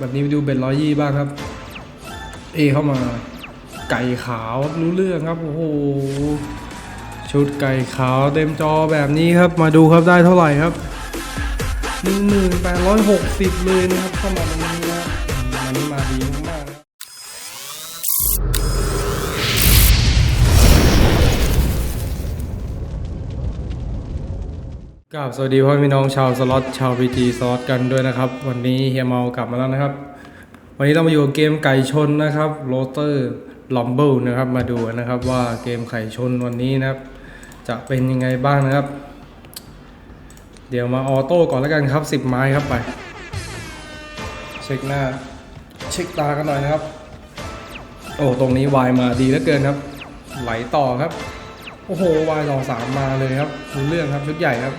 แบบนี้ไปดูเบ็ดร้อยยี่บ้างครับ เอเข้ามา ไก่ขาวรู้เรื่องครับโอ้โหชุดไก่ขาวเต็มจอแบบนี้ครับมาดูครับได้เท่าไหร่ครับหนึ่งหมื่นแปดร้อยหกสิบเลยนะครับเข้ามาตรงนี้นะมันมาดี กราบสวัสดีพ่อพี่น้องชาวสล็อตชาวพีจีสล็อตกันด้วยนะครับ วันนี้เฮียเมากลับมาแล้วนะครับ วันนี้เรามาอยู่เกมไก่ชนนะครับโรเตอร์ลอมเบิลนะครับมาดูนะครับว่าเกมไก่ชนวันนี้นะครับ จะเป็นยังไงบ้างนะครับ เดี๋ยวมาออโต้ก่อนแล้วกันครับ 10 ไม้ครับไป เช็คหน้า เช็คตากันหน่อยนะครับ โอ้ตรงนี้วายมาดีเหลือเกินครับ ไหลต่อครับ โอ้โหวายสอสามมาเลยครับรู้เรื่องครับชุดใหญ่ครับ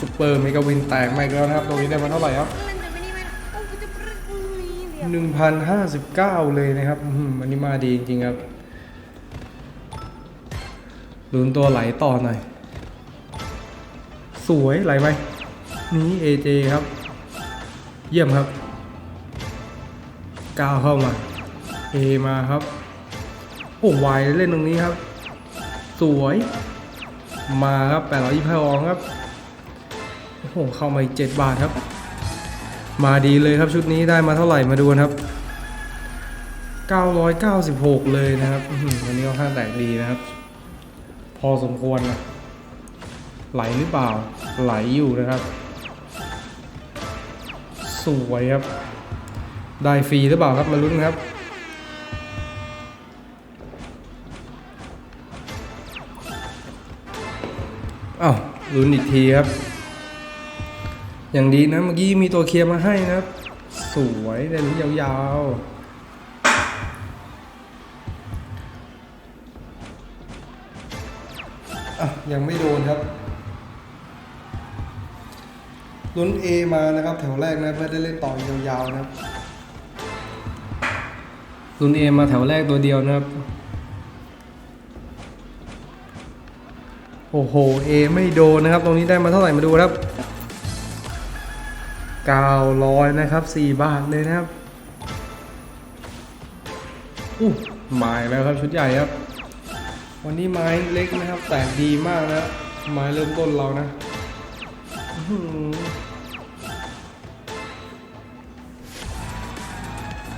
ซูเปอร์เมกาวินแตกมาอีกแล้วนะครับ ตรงนี้ได้มาเท่าไหร่ครับหนึ่งพันห้าสิบเก้าเลยนะครับอันนี้มาดีจริงๆครับลุ้นตัวไหลต่อหน่อย สวยไหลไหมนี่เอเจครับ เยี่ยมครับก้าวเข้ามาเอมาครับ โอ้ไวเล่นตรงนี้ครับ สวย มาครับแปดร้อยยี่สิบองครับ โอ้โหเข้ามาอีกเจ็ดบาทครับ มาดีเลยครับชุดนี้ได้มาเท่าไหร่มาดูกันครับ 996 เลยนะครับอันนี้ค่อนข้างแตกดีนะครับ พอสมควรนะไหลหรือเปล่า ไหลอยู่นะครับ สวยครับ ได้ฟรีหรือเปล่าครับมาลุ้นครับอ้าวลุ้นอีกทีครับ อย่างดีนะเมื่อกี้มีตัวเคลียร์มาให้นะครับ สวยได้ลุ้นยาวๆอะยังไม่โดนครับลุ้น A มานะครับ แถวแรกนะเพื่อได้เล่นต่อยาวๆนะครับลุ้น A มาแถวแรกตัวเดียวนะครับ โอ้โห A ไม่โดนนะครับ ตรงนี้ได้มาเท่าไหร่มาดูครับ 900 นะครับ 4 บาทเลยนะครับอู้ไม้แล้วครับชุดใหญ่ครับ วันนี้ไม้เล็กนะครับ แต่ดีมากนะไม้เริ่มต้นเรานะ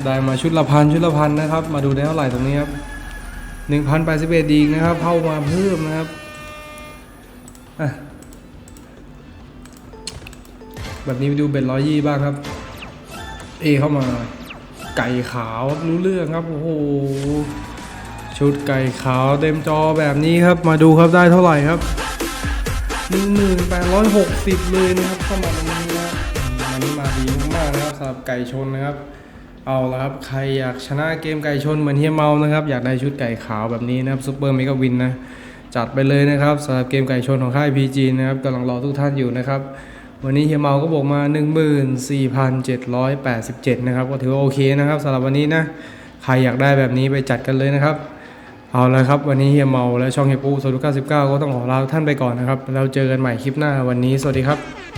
ได้มาชุดละพันชุดละพันนะครับ มาดูได้เท่าไหร่ตรงนี้ครับ1,081ดีนะครับเข้ามาเพิ่มนะครับอะ แบบนี้ไปดูเบ็ดร้อยยี่บ้างครับ เอเข้ามาไก่ขาวรู้เรื่องครับ โอ้โห ชุดไก่ขาวเต็มจอแบบนี้ครับ มาดูครับได้เท่าไหร่ครับหนึ่งหมื่นแปดร้อยหกสิบเลยนะครับเข้ามาตรงนี้นะมันมาดีมากๆนะครับสำหรับไก่ชนนะครับ เอาละครับใครอยากชนะเกมไก่ชนเหมือนเฮียเมานะครับ อยากได้ชุดไก่ขาวแบบนี้นะครับซูเปอร์เมกาวินนะจัดไปเลยนะครับสำหรับเกมไก่ชนของค่าย PG นะครับกำลังรอทุกท่านอยู่นะครับ วันนี้เฮียเมาก็บอกมา 14,787 นะครับ ก็ถือว่าโอเคนะครับสำหรับวันนี้นะ ใครอยากได้แบบนี้ไปจัดกันเลยนะครับ เอาละครับ วันนี้เฮียเมาและช่องเฮียปูโซลูก้า19ก็ต้องขอลาท่านไปก่อนนะครับแล้วเจอกันใหม่คลิปหน้าวันนี้สวัสดีครับ